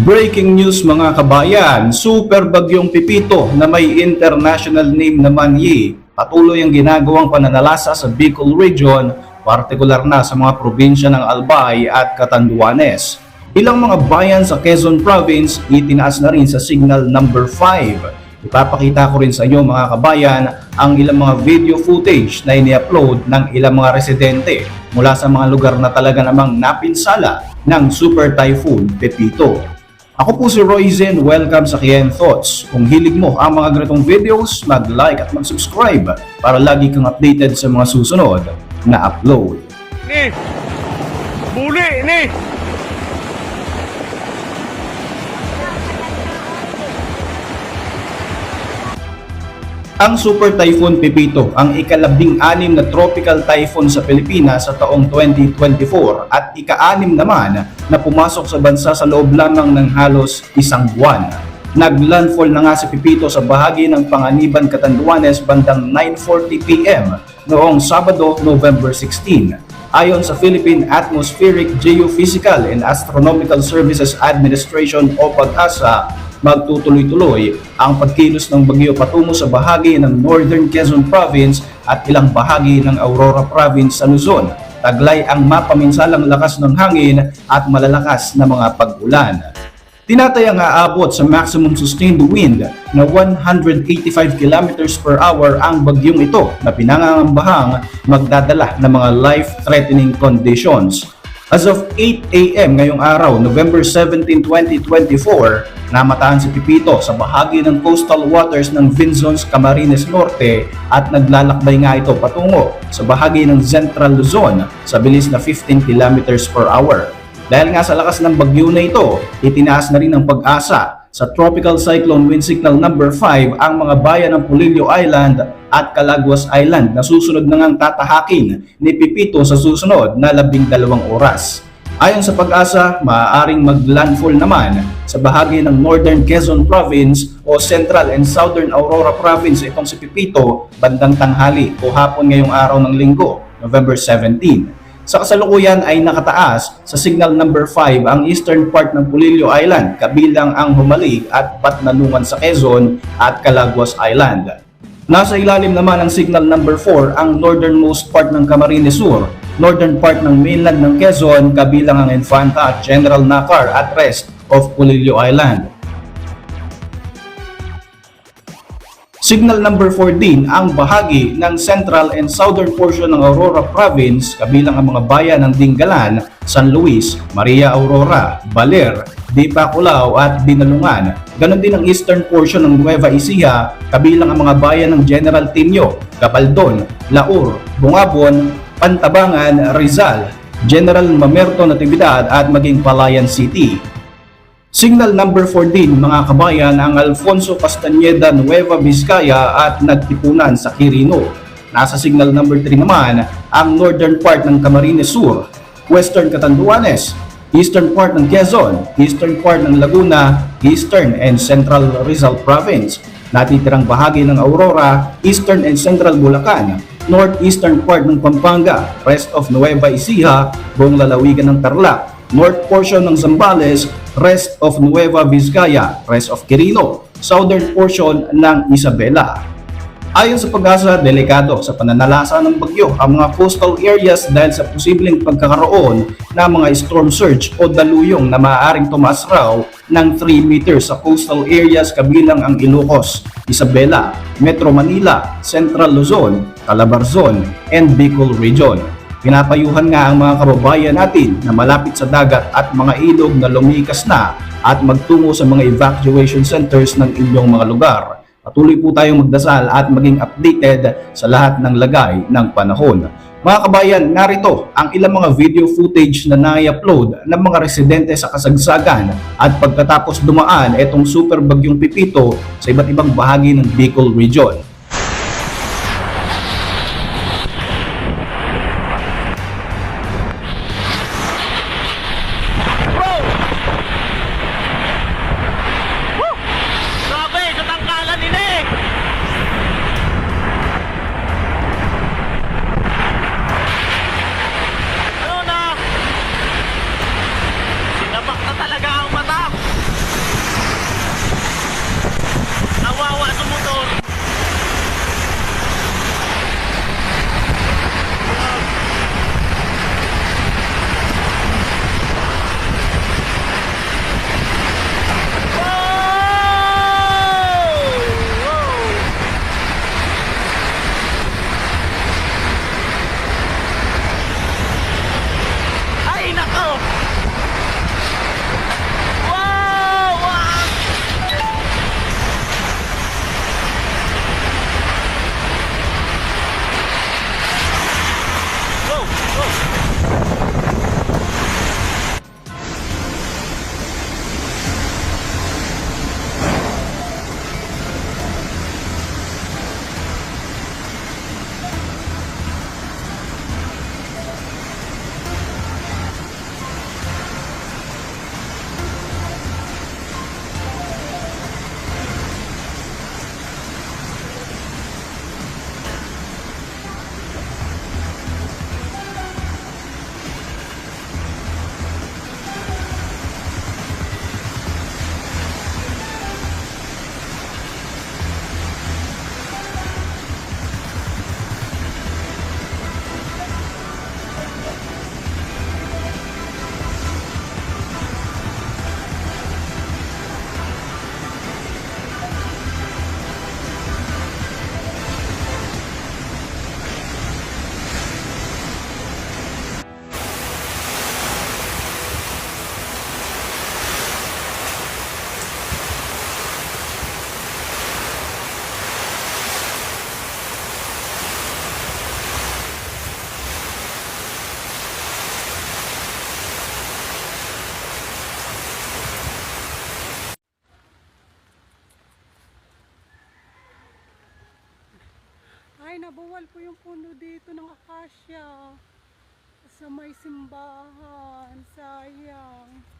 Breaking news mga kabayan, super bagyong Pipito na may international name naman Yi, patuloy ang ginagawang pananalasa sa Bicol Region, partikular na sa mga probinsya ng Albay at Catanduanes. Ilang mga bayan sa Quezon Province itinaas na rin sa signal number 5. Ipapakita ko rin sa inyo mga kabayan ang ilang mga video footage na ini-upload ng ilang mga residente mula sa mga lugar na talaga namang napinsala ng Super Typhoon Pepito. Ako po si Roy Zen, welcome sa Kian Thoughts. Kung hilig mo ang mga ganitong videos, mag-like at mag-subscribe para lagi kang updated sa mga susunod na upload. Ni! Muli, ni! Ang Super Typhoon Pepito ang ikalabing anim na tropical typhoon sa Pilipinas sa taong 2024 at ika-anim naman na pumasok sa bansa sa loob lamang ng halos isang buwan. Naglandfall na nga si Pepito sa bahagi ng Panganiban, Catanduanes bandang 9.40pm noong Sabado, November 16. Ayon sa Philippine Atmospheric Geophysical and Astronomical Services Administration o PAGASA, magtutuloy-tuloy ang pagkilos ng bagyo patungo sa bahagi ng Northern Quezon Province at ilang bahagi ng Aurora Province sa Luzon. Taglay ang mapaminsalang lakas ng hangin at malalakas na mga pag-ulan. Tinatayang aabot sa maximum sustained wind na 185 km per hour ang bagyong ito na pinangangambahang magdadala ng mga life-threatening conditions. As of 8 a.m. ngayong araw, November 17, 2024, namataan si Pipito sa bahagi ng coastal waters ng Vinzons, Camarines Norte at naglalakbay nga ito patungo sa bahagi ng Central Luzon sa bilis na 15 km per hour. Dahil nga sa lakas ng bagyo na ito, itinaas na rin ang pag-asa sa Tropical Cyclone Wind Signal number 5 ang mga bayan ng Pulilio Island at Calaguas Island na susunod na ngang tatahakin ni Pipito sa susunod na labing dalawang oras. Ayon sa pag-asa, maaaring mag-landfall naman sa bahagi ng Northern Quezon Province o Central and Southern Aurora Province itong si Pipito bandang tanghali o hapon ngayong araw ng linggo, November 17. Sa kasalukuyan ay nakataas sa signal number 5 ang eastern part ng Pulilio Island kabilang ang Humalig at Patnanungan sa Quezon at Calaguas Island. Nasa ilalim naman ng signal number 4 ang northernmost part ng Camarines Sur, northern part ng mainland ng Quezon kabilang ang Infanta at General Nakar at rest of Pulilio Island. Signal number 4 din ang bahagi ng central and southern portion ng Aurora Province kabilang ang mga bayan ng Dingalan, San Luis, Maria Aurora, Baler, Dipaculao at Dinalungan. Ganon din ang eastern portion ng Nueva Ecija kabilang ang mga bayan ng General Tinio, Gabaldon, Laur, Bungabon, Pantabangan, Rizal, General Mamerto Natividad at maging Palayan City. Signal number 4 din mga kabayan ang Alfonso Castañeda Nueva Vizcaya at nagtipunan sa Quirino. Nasa signal number 3 naman ang northern part ng Camarines Sur, western Catanduanes, eastern part ng Quezon, eastern part ng Laguna, eastern and central Rizal Province, natitirang bahagi ng Aurora, eastern and central Bulacan, northeastern part ng Pampanga, rest of Nueva Ecija, buong lalawigan ng Tarlac, north portion ng Zambales, rest of Nueva Vizcaya, rest of Quirino, southern portion ng Isabela. Ayon sa pag-asa, delikado sa pananalasa ng bagyo ang mga coastal areas dahil sa posibleng pagkakaroon ng mga storm surge o daluyong na maaaring tumaas raw ng 3 meters sa coastal areas kabilang ang Ilocos, Isabela, Metro Manila, Central Luzon, Calabarzon, and Bicol Region. Pinapayuhan nga ang mga kababayan natin na malapit sa dagat at mga ilog na lumikas na at magtungo sa mga evacuation centers ng inyong mga lugar. Patuloy po tayong magdasal at maging updated sa lahat ng lagay ng panahon. Mga kabayan, narito ang ilang mga video footage na nai-upload ng mga residente sa kasagsagan at pagkatapos dumaan itong super bagyong Pipito sa iba't ibang bahagi ng Bicol Region. Nabuwal po yung puno dito ng akasya. Sa may simbahan. Sayang.